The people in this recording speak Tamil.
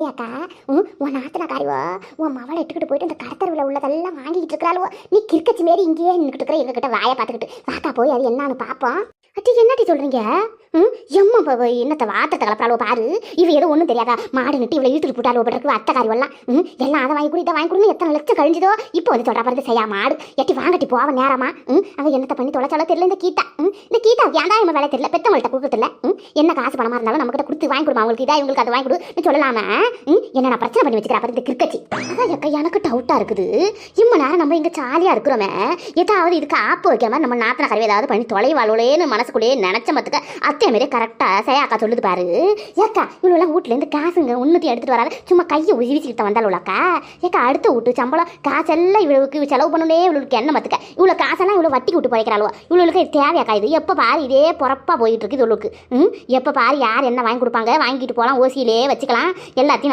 ஏக்கா ம் உன் நாத்தனாக்காரிவோ உன் மவளை இட்டுக்கிட்டு போயிட்டு அந்த கடத்தருவில் உள்ளதெல்லாம் வாங்கிக்கிட்டு இருக்கிறாளுவோ. நீ கிறுக்கச்சி மாரி இங்கேயே நின்றுட்டு இருக்கிற எங்ககிட்ட வாயை பார்த்துக்கிட்டு. வாக்கா போய் அது என்னன்னு பார்ப்போம் அட்டி என்னட்டி சொல்றீங்க? ம் எம்மா என்னத்த வார்த்தை கலப்பறாளோ பாரு. இவ ஏதோ ஒன்றும் தெரியாதா? மாடு நட்டு இவ்வளோ இழுத்துட்டு போட்டாலோ பட்டிருக்கு அத்தைக்காரி எல்லாம் ம் எல்லாம் அதை வாங்கி கொடு இதை வாங்கி கொடுன்னு எத்தனை லட்சம் கழிஞ்சதோ? இப்போ வந்து சொல்றா பாருங்க செய்யா மாடு. எட்டி வாங்கட்டி போவ நேரமா. ம் அவ என்னத்த பண்ணி தொலைச்சாலோ தெரியல இந்த கீதா. ம் இந்த கீதா ஏன்டா இவன் வேலை தெரியல? பெத்தவங்கள்ட்ட கொடுக்கறதில்ல. ம் என்ன காசு பணமா இருந்தாலும் நம்ம கிட்ட கொடுத்து வாங்கி கொடுமா அவங்களுக்கு இதாக இவங்களுக்கு அதை வாங்கி கொடு சொல்லலாமா. ம் என்ன நான் பிரச்சனை பண்ணி வச்சுக்கிறா பாரு இந்த அதான் எக்கா எனக்கு டவுட்டா இருக்குது. இம்ம நேரம் நம்ம இங்க ஜாலியா இருக்கிறோமே. ஏதாவது இதுக்கு ஆப்பு வைக்காம நம்ம நாத்தன கருவி ஏதாவது பண்ணி தொலைவாளோலேன்னு மனசுக்குள்ளேயே நினைச்ச மத்துக்க அத்தை மாரி சரி அக்கா சொல்லுது பாரு. ஏக்கா இவ்வளோலாம் வீட்டுல இருந்து காசுங்க ஒன்றுத்தையும் எடுத்துகிட்டு வராது. சும்மா கையை உதவிச்சுக்கிட்ட வந்தாலும்லக்கா ஏக்கா அடுத்த வீட்டு சம்பளம் காசெல்லாம் இவ்வளவுக்கு செலவு பண்ணனே இவ்வளோக்கு என்ன மத்துக்க இவ்வளோ காசெல்லாம் இவ்வளோ வட்டி விட்டு போய்க்கிறாளோ இவ்வளோக்கு இது தேவையாக்கா இது? எப்போ பாரு இதே பொறப்பா போயிட்டு இருக்குது இவளுக்கு. ம்? எப்போ பாரு யார் என்ன வாங்கி கொடுப்பாங்க? வாங்கிட்டு போகலாம் ஓசியிலே வச்சுக்கலாம். எல்லாத்தையும்